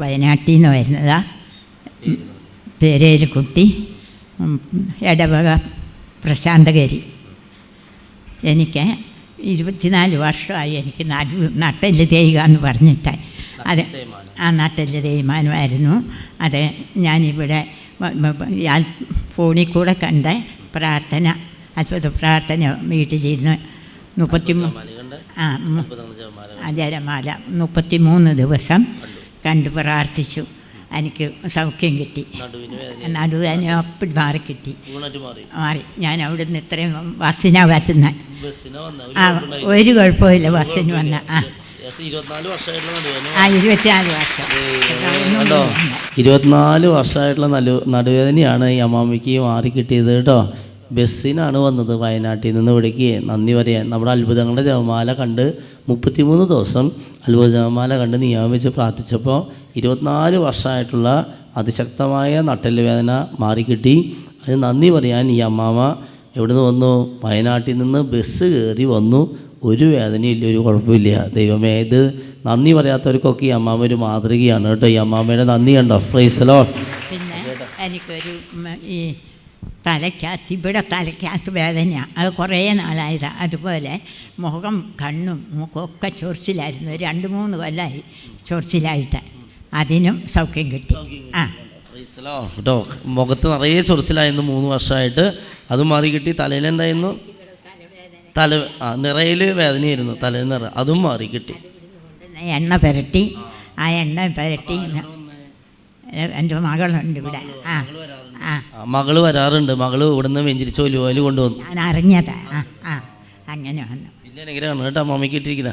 വയനാട്ടിൽ നിന്ന് വരുന്നതാ. പേരേൽ കുട്ടി ഇടവക പ്രശാന്തകരി എനിക്ക് ഇരുപത്തിനാല് വർഷമായി എനിക്ക് നടു നട്ടെല്ല് തേയുക എന്ന് പറഞ്ഞിട്ട്. അത് ആ നട്ടെല്ല് തേയ്മാനമായിരുന്നു. അത് ഞാനിവിടെ ഫോണിൽ കൂടെ കണ്ട പ്രാർത്ഥന അത്ഭുത പ്രാർത്ഥന വീട്ടിലിരുന്ന് മുപ്പത്തി മൂന്ന് ആ ജലമാല മുപ്പത്തി മൂന്ന് ദിവസം കണ്ട് പ്രാർത്ഥിച്ചു. എനിക്ക് സൗഖ്യം കിട്ടി. നടുവേന അപ്പം മാറി കിട്ടി. മാറി. ഞാൻ അവിടെ നിന്ന് ഇത്രയും ബസ്സിനാണ് വരുന്ന ആ ഒരു കുഴപ്പമില്ല ബസ്സിന് വന്ന. ആ. ഇരുപത്തിനാല് വർഷമായിട്ടുള്ള നടുവേദനയാണ് ഈ അമ്മാമ്മയ്ക്ക് മാറി കിട്ടിയത് കേട്ടോ. ബസ്സിനാണ് വന്നത് വയനാട്ടിൽ നിന്ന് ഇവിടേക്ക്. നന്ദി പറയാൻ. നമ്മുടെ അത്ഭുതങ്ങളുടെ ജപമാല കണ്ട് മുപ്പത്തിമൂന്ന് ദിവസം അത്ഭുത ജപമാല കണ്ട് നിയമിച്ച് പ്രാർത്ഥിച്ചപ്പോൾ ഇരുപത്തിനാല് വർഷമായിട്ടുള്ള അതിശക്തമായ നട്ടൽ വേദന മാറിക്കിട്ടി. അതിന് നന്ദി പറയാൻ ഈ അമ്മാമ്മ എവിടുന്ന് വന്നു? വയനാട്ടിൽ നിന്ന് ബസ് കയറി വന്നു. ഒരു വേദനയില്ല ഒരു കുഴപ്പമില്ല. ദൈവമേ ഇത് നന്ദി പറയാത്തവർക്കൊക്കെ ഈ അമ്മാമ്മ ഒരു മാതൃകയാണ് കേട്ടോ. ഈ അമ്മാമ്മയുടെ നന്ദി കണ്ടോ? പ്രൈസലോ പിന്നെ എനിക്കൊരു ഈ തലയ്ക്കകത്ത് ഇവിടെ തലയ്ക്കകത്ത് വേദനയാണ് അത് കുറേ നാളായതാണ് അതുപോലെ മുഖം കണ്ണും മുഖമൊക്കെ ചൊറിച്ചിലായിരുന്നു. രണ്ട് മൂന്ന് കൊല്ലമായി ചൊറിച്ചിലായിട്ട്. അതിനും സൗഖ്യം കിട്ടി. ആ. കേട്ടോ മുഖത്ത് നിറയെ ചൊറിച്ചിലായിരുന്നു മൂന്ന് വർഷമായിട്ട്. അത് മാറി കിട്ടി. തലയിലെന്തായിരുന്നു തല ആ നിറയിൽ വേദനയായിരുന്നു. തലയിൽ നിറ. അതും മാറി കിട്ടി. എണ്ണ പുരട്ടി. ആ എണ്ണ പുരട്ടി. എന്റെ മകളുണ്ട് ഇവിടെ ആ ആ ആ, മകൾ വരാറുണ്ട് മകൾ ഇവിടുന്ന് വെഞ്ചിരിച്ച് ഒലുവൽ കൊണ്ടുവന്നു ഞാൻ അറിഞ്ഞതാ ആ ആ അങ്ങനെ വന്നു പിന്നെ അനുഗ്രഹമാണ് കേട്ടോ അമ്മമ്മയ്ക്ക് ഇട്ടിരിക്കുന്നത്